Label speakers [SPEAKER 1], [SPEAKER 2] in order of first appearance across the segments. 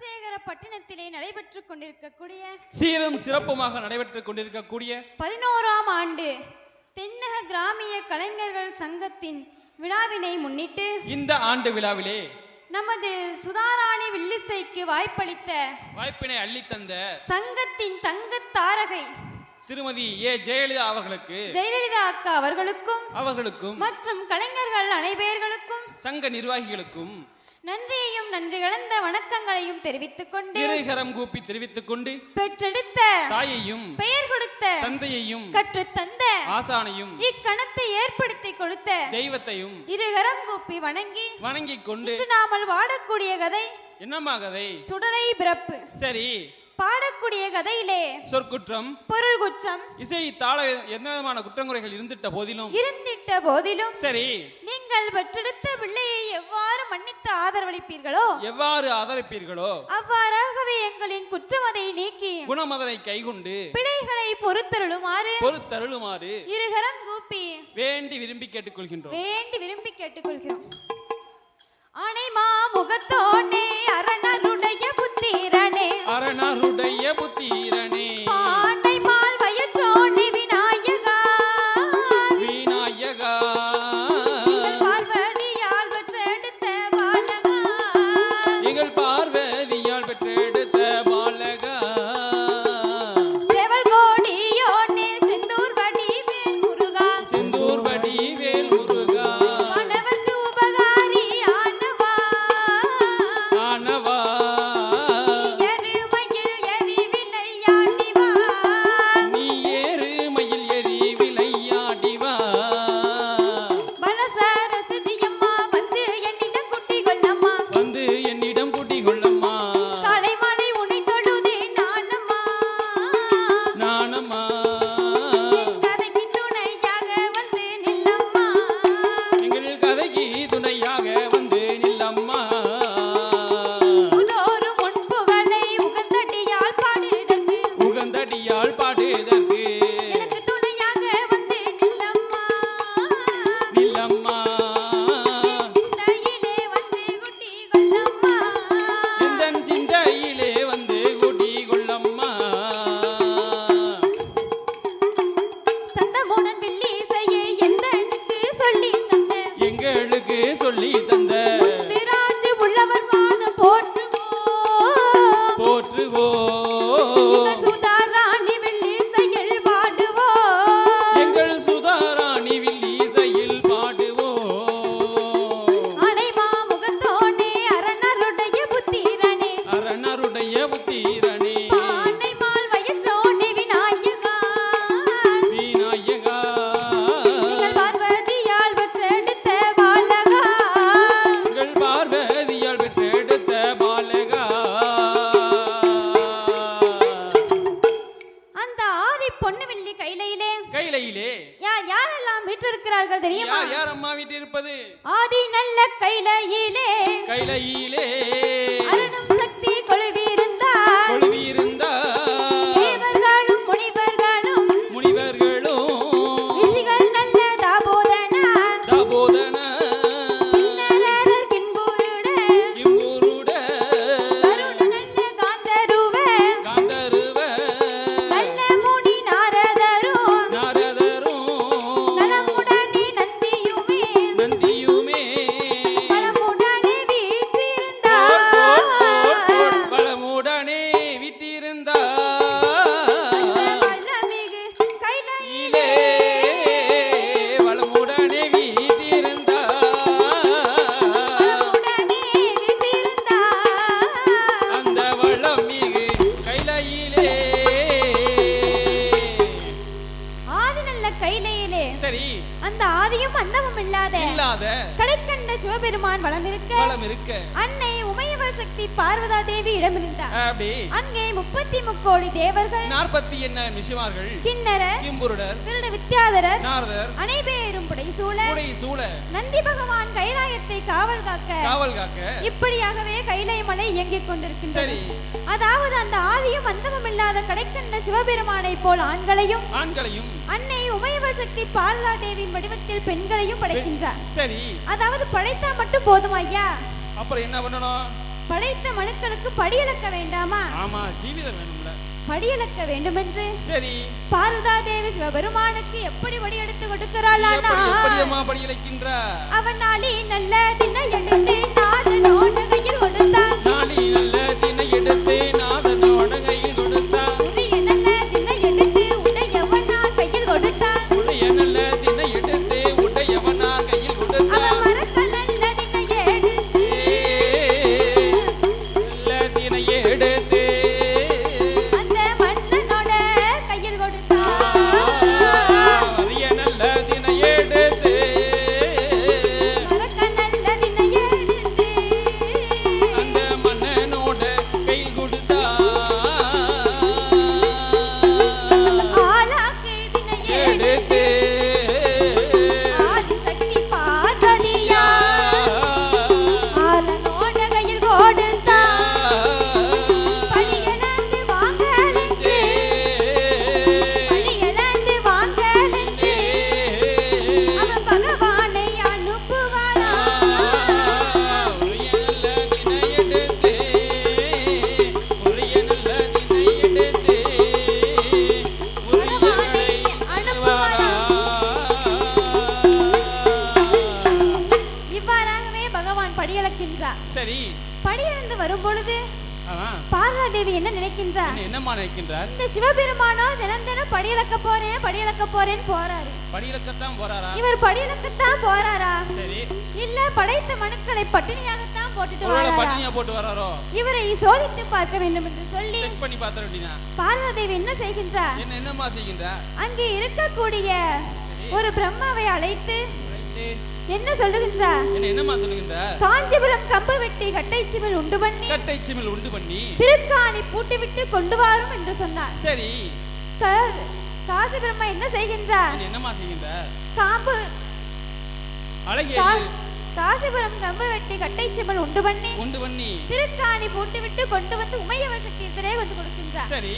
[SPEAKER 1] குலசேகர பட்டினத்திலே நடைபெற்றுக் கொண்டிருக்கக்கூடிய
[SPEAKER 2] சீரும் சிறப்புமாக நடைபெற்றுக் கொண்டிருக்கக்கூடிய
[SPEAKER 1] பதினோராம் ஆண்டு தென்னக கிராமிய கலைஞர்கள் சங்கத்தின் விழாவினை முன்னிட்டு
[SPEAKER 2] இந்த ஆண்டு விழாவிலே
[SPEAKER 1] நமது சுதாராணி வில்லிசைக்கு வாய்ப்பளித்த
[SPEAKER 2] வாய்ப்பினை அள்ளித்தந்த
[SPEAKER 1] சங்கத்தின் தங்கத் தாரகை
[SPEAKER 2] திருமதி ஏ. ஜெயலலிதா அவர்களுக்கு
[SPEAKER 1] ஜெயலலிதா அக்கா அவர்களுக்கும்
[SPEAKER 2] அவர்களுக்கும்
[SPEAKER 1] மற்றும் கலைஞர்கள் அனைவர்களுக்கும்
[SPEAKER 2] சங்க நிர்வாகிகளுக்கும்
[SPEAKER 1] நன்றியையும் நன்றி கலந்த வணக்கங்களையும் தெரிவித்துக் கொண்டு
[SPEAKER 2] இருகரம் கூப்பி தெரிவித்துக் கொண்டு
[SPEAKER 1] பெற்றெடுத்த
[SPEAKER 2] தாயையும்
[SPEAKER 1] பெயர் கொடுத்த
[SPEAKER 2] தந்தையையும்
[SPEAKER 1] கற்றுத் தந்த
[SPEAKER 2] ஆசானையும்
[SPEAKER 1] இக்கணத்தை ஏற்படுத்தி கொடுத்த
[SPEAKER 2] தெய்வத்தையும்
[SPEAKER 1] இருகரம் கூப்பி வணங்கி
[SPEAKER 2] வணங்கிக் கொண்டு
[SPEAKER 1] நாமல் வாடக்கூடிய கதை
[SPEAKER 2] என்னம்மா கதை?
[SPEAKER 1] சுடலை பிறப்பு.
[SPEAKER 2] சரி.
[SPEAKER 1] பாடக்கூடிய கதையிலே
[SPEAKER 2] சொற்குற்றம்
[SPEAKER 1] பொருள் குற்றம்
[SPEAKER 2] இசை தாள எந்த விதமான குற்றங்குறைகள் இருந்திட்ட போதிலும்.
[SPEAKER 1] இருந்திட்ட போதிலும்
[SPEAKER 2] சரி.
[SPEAKER 1] நீங்கள் பெற்றெடுத்த பிள்ளையை எவ்வாறு மன்னித்து ஆதரவளிப்பீர்களோ?
[SPEAKER 2] எவ்வாறு ஆதரிப்பீர்களோ?
[SPEAKER 1] அவ்வாறாகவே எங்களின் குற்றமதை நீக்கி
[SPEAKER 2] குணமதனை கைகொண்டு
[SPEAKER 1] பிழைகளை பொறுத்தருளுமாறு
[SPEAKER 2] பொறுத்தருளுமாறு
[SPEAKER 1] இருகரம் கூப்பி
[SPEAKER 2] வேண்டி விரும்பி கேட்டுக்கொள்கின்றோம்.
[SPEAKER 1] வேண்டி விரும்பி கேட்டுக்கொள்கிறோம். அனைமா முகத்தோனே புத்திரனே
[SPEAKER 2] அரணருடைய புத்திரனே.
[SPEAKER 1] கைலையிலே யார் யாரெல்லாம் வீற்றிருக்கிறார்கள் தெரியுமா?
[SPEAKER 2] யார் யார் அம்மா வீட்டு இருப்பது?
[SPEAKER 1] ஆதி நல்ல கைலையிலே.
[SPEAKER 2] கைலையிலே. விட்டிருந்தா
[SPEAKER 1] அந்தமும் இல்லாத
[SPEAKER 2] இல்லாத
[SPEAKER 1] கடைக்கண்ட சிவபெருமான் வளம் இருக்க
[SPEAKER 2] வளம் இருக்க
[SPEAKER 1] அன்னை உமையவர் சக்தி பார்வதா தேவி இடமிருந்தார்
[SPEAKER 2] அப்படி
[SPEAKER 1] அங்கே முப்பத்தி முக்கோடி தேவர்கள்
[SPEAKER 2] நாற்பத்தி என்ன மிஷிமார்கள்
[SPEAKER 1] கிண்ணற
[SPEAKER 2] கிம்புருடர்
[SPEAKER 1] திருட வித்யாதரர்
[SPEAKER 2] நாரதர்
[SPEAKER 1] அனைவரும் புடைசூழ
[SPEAKER 2] கூடை சூழ.
[SPEAKER 1] நந்தி பகவான் கைலாயத்தை காவல் காக்க
[SPEAKER 2] காவல் காக்க.
[SPEAKER 1] இப்படியாகவே கைலை மலை இயங்கிக் கொண்டிருக்கின்றது. அதாவது அந்த ஆதியும் அந்தமும் இல்லாத கடைக்கண்ட சிவபெருமானை போல் ஆண்களையும்
[SPEAKER 2] ஆண்களையும்.
[SPEAKER 1] அன்னை உமையவர் சக்தி பார்வதா தேவியின் வடிவத்தில் பெண்களையும் படைக்கின்றார்.
[SPEAKER 2] சரி.
[SPEAKER 1] அதாவது படைத்தா மட்டும் போதும் ஐயா?
[SPEAKER 2] அப்புறம் என்ன பண்ணணும்?
[SPEAKER 1] படைத்த மனுக்களுக்கு படியளக்க வேண்டாமா?
[SPEAKER 2] ஆமா ஜீவிதம் வேணும்ல.
[SPEAKER 1] படியளக்க வேண்டுமென்று
[SPEAKER 2] சரி.
[SPEAKER 1] பார்வதா தேவி சிவபெருமானுக்கு எப்படி வடியெடுத்து கொடுக்கிறாளானா
[SPEAKER 2] எப்படி எப்படியம்மா படி இழைக்கின்ற
[SPEAKER 1] அவன் நாளி நல்ல தின எடுத்து பொழுது. பார்வதேவி என்ன நினைக்கின்றார்?
[SPEAKER 2] என்ன- என்னம்மா நினைக்கின்றார்?
[SPEAKER 1] இந்த சிவபெருமானோ தினம் தினம் படியளக்க போறேன் படியளக்க போறேன்னு போறாரு.
[SPEAKER 2] படியிலக்கத்தான் போறாரா?
[SPEAKER 1] இவர் படியளக்கத்தான் போறாரா?
[SPEAKER 2] சரி.
[SPEAKER 1] இல்ல படைத்த மனுக்களை பட்டினியாகத்தான் போட்டுட்டு வராரா?
[SPEAKER 2] பட்டினியா போட்டு வராரோ?
[SPEAKER 1] இவரை சோதித்து பார்க்க வேண்டும் என்று சொல்லி
[SPEAKER 2] செக் பண்ணி பார்த்த வேண்டியதா
[SPEAKER 1] பார்வதேவி என்ன செய்கின்றார்?
[SPEAKER 2] என்ன என்னம்மா செய்கின்றார்?
[SPEAKER 1] அங்கே இருக்கக்கூடிய ஒரு பிரம்மாவை அழைத்து. என்ன சொல்லுகின்றார்
[SPEAKER 2] என்ன என்னம்மா சொல்லுகின்றார்
[SPEAKER 1] காஞ்சிபுரம் கம்பு வெட்டி கட்டைச்சிமில் உண்டு பண்ணி
[SPEAKER 2] கட்டை சிமிழ் உண்டு பண்ணி
[SPEAKER 1] திருக்காணி பூட்டிவிட்டு கொண்டு வாரும் என்று சொன்னார்.
[SPEAKER 2] சரி.
[SPEAKER 1] காசி பிரம்மா என்ன செய்கின்றார்
[SPEAKER 2] என்ன என்னம்மா செய்கின்றார்
[SPEAKER 1] காம்பு
[SPEAKER 2] அழகிய
[SPEAKER 1] காசிபுரம் கம்பு வெட்டி கட்டைச்சிமில் உண்டு பண்ணி
[SPEAKER 2] உண்டு பண்ணி.
[SPEAKER 1] திருக்காணி பூட்டிவிட்டு கொண்டு வந்து உமையவர் சக்தியத்திலே வந்து கொடுக்கின்றார்.
[SPEAKER 2] சரி.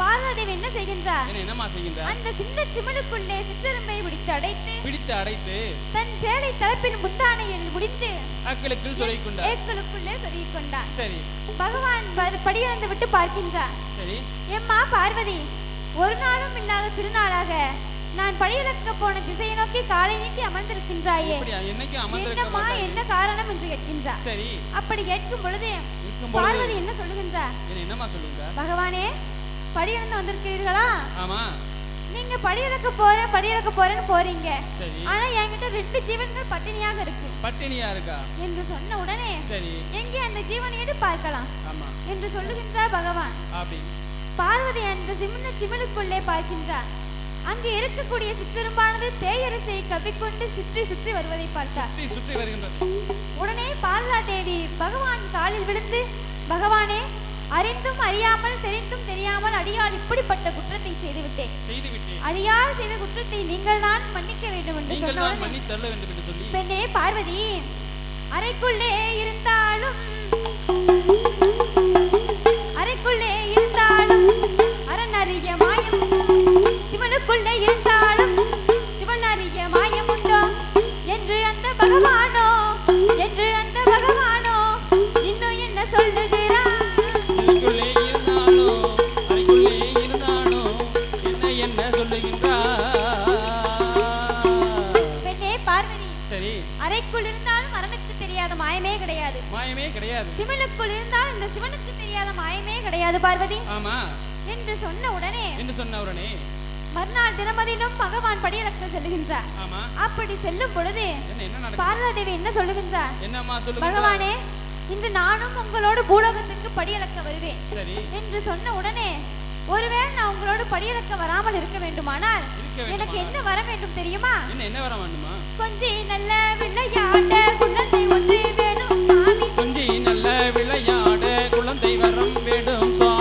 [SPEAKER 1] பார்வதேவி என்ன செய்கின்றார்?
[SPEAKER 2] என்ன என்னம்மா செய்கின்றார்?
[SPEAKER 1] அந்த சின்ன சிமிழுக்குள்ளே சிற்றெரும்பை பிடித்து அடைத்து
[SPEAKER 2] பிடித்து அடைத்து
[SPEAKER 1] தன் சேலை தலப்பின் முந்தானையில் முடித்து
[SPEAKER 2] அக்களுக்கு சொல்லிக் கொண்டார்
[SPEAKER 1] ஏக்களுக்குள்ளே சொருகிக் கொண்டார்
[SPEAKER 2] சரி.
[SPEAKER 1] பகவான் படியிழந்து விட்டு பார்க்கின்றார்.
[SPEAKER 2] சரி.
[SPEAKER 1] எம்மா பார்வதி ஒரு நாளும் இல்லாத திருநாளாக நான் படியிழக்க போன திசையை நோக்கி காலை நீட்டி அமர்ந்திருக்கின்றாயே. என்னம்மா என்ன காரணம் என்று கேட்கின்றார்.
[SPEAKER 2] சரி.
[SPEAKER 1] அப்படி கேட்கும் பொழுது பார்வதி என்ன சொல்லுகின்றார்?
[SPEAKER 2] என்ன என்னம்மா சொல்லுங்க
[SPEAKER 1] பகவானே படியிழந்து வந்திருக்கிறீர்களா?
[SPEAKER 2] ஆமா.
[SPEAKER 1] நீங்க படியிழக்க போறேன் படியிழக்க போறேன்னு போறீங்க. ஆனா என்கிட்ட ரெண்டு ஜீவன்கள் பட்டினியாக இருக்கு.
[SPEAKER 2] பட்டினியா இருக்கா?
[SPEAKER 1] என்று சொன்ன உடனே
[SPEAKER 2] சரி.
[SPEAKER 1] எங்கே அந்த ஜீவனையிட்டு பார்க்கலாம்.
[SPEAKER 2] ஆமா.
[SPEAKER 1] என்று சொல்லுகின்றார் பகவான்.
[SPEAKER 2] அப்படி.
[SPEAKER 1] பார்வதி அந்த சிமிழ சிமிழுக்குள்ளே பார்க்கின்றார். அங்கே இருக்கக்கூடிய சிற்றெரும்பானது தேயரசை கவ்விக்கொண்டு சுற்றி சுற்றி வருவதை பார்த்தார்.
[SPEAKER 2] சுற்றி சுற்றி வருகின்றது.
[SPEAKER 1] உடனே பார்வதா தேவி பகவான் காலில் விழுந்து பகவானே அறிந்தும் அறியாமல் தெரிந்தும் தெரியாமல் அடியால் இப்படிப்பட்ட குற்றத்தை செய்துவிட்டேன்.
[SPEAKER 2] செய்து விட்டேன்
[SPEAKER 1] அடியால் செய்த குற்றத்தை நீங்கள் தான் மன்னிக்க வேண்டும் என்று
[SPEAKER 2] நீங்கள்
[SPEAKER 1] சொன்ன
[SPEAKER 2] தான்
[SPEAKER 1] உடனே,
[SPEAKER 2] பண்ணி தள்ள வேண்டும் என்று சொல்லி.
[SPEAKER 1] பெண்ணே பார்வதி அறைக்குள்ளே இருந்தாலும் அறைக்குள்ளே இருந்தாலும் அரண் அறிய மாயம். சிவனுக்குள்ளே இருந்தாலும் சிவன் அறிய மாயம் உண்டோ? என்று அந்த பகவானோ கிடையாது. சிவனுக்குள் இருந்தால் இந்த சிவனுக்கு தெரியாத மாயமே கிடையாது பார்வதி.
[SPEAKER 2] ஆமா.
[SPEAKER 1] என்று சொன்ன உடனே
[SPEAKER 2] என்று சொன்ன உடனே
[SPEAKER 1] மறுநாள் தினமதினும் பகவான் படியிழக்க செல்லுகின்றார். அப்படி செல்லும் பொழுது பார்வதேவி என்ன சொல்லுகின்றார்?
[SPEAKER 2] என்னம்மா சொல்லுங்க
[SPEAKER 1] பகவானே இன்று நானும் உங்களோடு பூலோகத்திற்கு படியிழக்க வருவேன்.
[SPEAKER 2] சரி.
[SPEAKER 1] என்று சொன்ன உடனே ஒருவேளை நான் உங்களோடு படியிழக்க வராமல் இருக்க வேண்டுமானால் எனக்கு? என்ன வர வேண்டும் தெரியுமா?
[SPEAKER 2] என்ன என்ன வர வேண்டுமா?
[SPEAKER 1] கொஞ்சி நல்ல விளையாட குழந்தை ஒன்று வேணும் சாமி
[SPEAKER 2] விளையாட குழந்தை வரம் வேண்டும் சுவாமி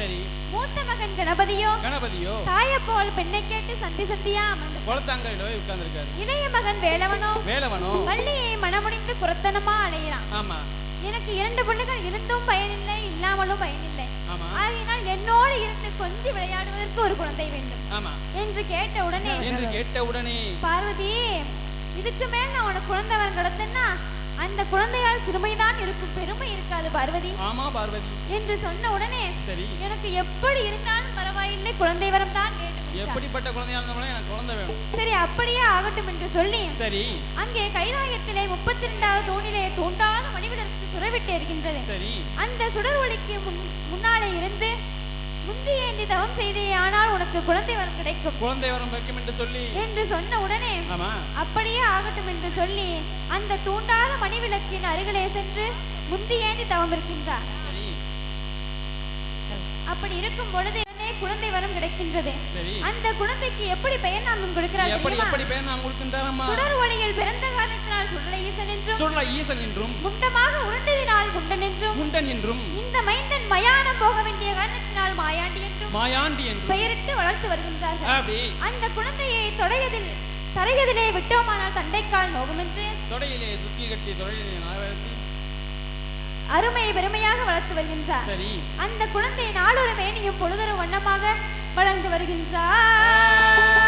[SPEAKER 2] சரி.
[SPEAKER 1] மூத்த மகன் கணபதியோ?
[SPEAKER 2] கணபதியோ?
[SPEAKER 1] தாயை போல் பெண்ணை கேட்டு சந்தி சந்தியா
[SPEAKER 2] போய் உட்கார்ந்திருக்காரு.
[SPEAKER 1] இளைய மகன் வேலவனோ?
[SPEAKER 2] வேலவனோ?
[SPEAKER 1] வள்ளியை மனமுடிந்து குரத்தனமா அலையிறான்
[SPEAKER 2] ஆமா.
[SPEAKER 1] எனக்கு இரண்டு பிள்ளைகள் இருந்தும் பயனில்லை இல்லாமலும் பயனில்லை. ஆகையினால் என்னோடு இருந்து கொஞ்சி விளையாடுவதற்கு ஒரு குழந்தை வேண்டும். என்று கேட்ட உடனே
[SPEAKER 2] என்று கேட்ட உடனே
[SPEAKER 1] பார்வதி இதுக்கு மேல் நான் உனக்கு குழந்தை வரம் கொடுத்தேன்னா? அந்த குழந்தையால் சிறுமைதான் இருக்கும் பெருமை இருக்காது பார்வதி.
[SPEAKER 2] ஆமா பார்வதி.
[SPEAKER 1] என்று சொன்ன உடனே
[SPEAKER 2] சரி.
[SPEAKER 1] எனக்கு எப்படி இருந்தாலும் பரவாயில்லை குழந்தை வரம் தான்.
[SPEAKER 2] எப்படிப்பட்ட குழந்தையா இருந்தாலும் எனக்கு குழந்தை வேணும்.
[SPEAKER 1] சரி அப்படியே ஆகட்டும் என்று சொல்லி
[SPEAKER 2] சரி.
[SPEAKER 1] அங்கே கைலாயத்திலே முப்பத்தி ரெண்டாவது தூணிலே தூண்டாத மணிவிடற்கு சுடவிட்டு இருக்கின்றது.
[SPEAKER 2] சரி.
[SPEAKER 1] அந்த சுடர் ஒளிக்கு முன் முன்னாலே இருந்து முந்தி ஏந்தி தவம் செய்தே ஆனால் உனக்கு குழந்தை வரம் கிடைக்கும்.
[SPEAKER 2] குழந்தை வரம் வைக்கும் என்று சொல்லி.
[SPEAKER 1] என்று சொன்ன உடனே
[SPEAKER 2] ஆமா.
[SPEAKER 1] அப்படியே ஆகட்டும் என்று சொல்லி அந்த தூண்டாத மணிவிளக்கின் அருகிலே சென்று முந்தி ஏந்தி தவம் இருக்கின்றார். அப்படி இருக்கும் பொழுது குழந்தை வரம் கிடைக்கின்றது. அந்த குழந்தைக்கு எப்படி பெயர் நாமம் கொடுக்கிறார் சுடர் ஒளியில் பிறந்த காரணத்தினால் சுடலை ஈசன் என்றும்
[SPEAKER 2] சொல்ல ஈசன் என்றும்
[SPEAKER 1] முண்டமாக உருண்டதினால் குண்டன் என்றும்
[SPEAKER 2] குண்டன் என்றும்
[SPEAKER 1] இந்த மைந்தன் மயானம் போக வேண்டிய காரணத்தினால் மாயாண்டி என்றும்
[SPEAKER 2] மாயாண்டி என்றும்.
[SPEAKER 1] பெயரிட்டு வளர்த்து வருகின்றார்கள்.
[SPEAKER 2] அப்படி.
[SPEAKER 1] அந்த குழந்தையை தொடையதில் தரையதிலே விட்டோமானால் தண்டைக்கால் நோகும் என்று
[SPEAKER 2] தொடையிலே துக்கி கட்டி தொடையிலே நாகரத்தி
[SPEAKER 1] அருமை பெருமையாக வளர்த்து வருகின்றார்.
[SPEAKER 2] சரி.
[SPEAKER 1] அந்த குழந்தை நாளொரு மேனியும் பொழுதொரு வண்ணமாக வளர்ந்து வருகின்றார்.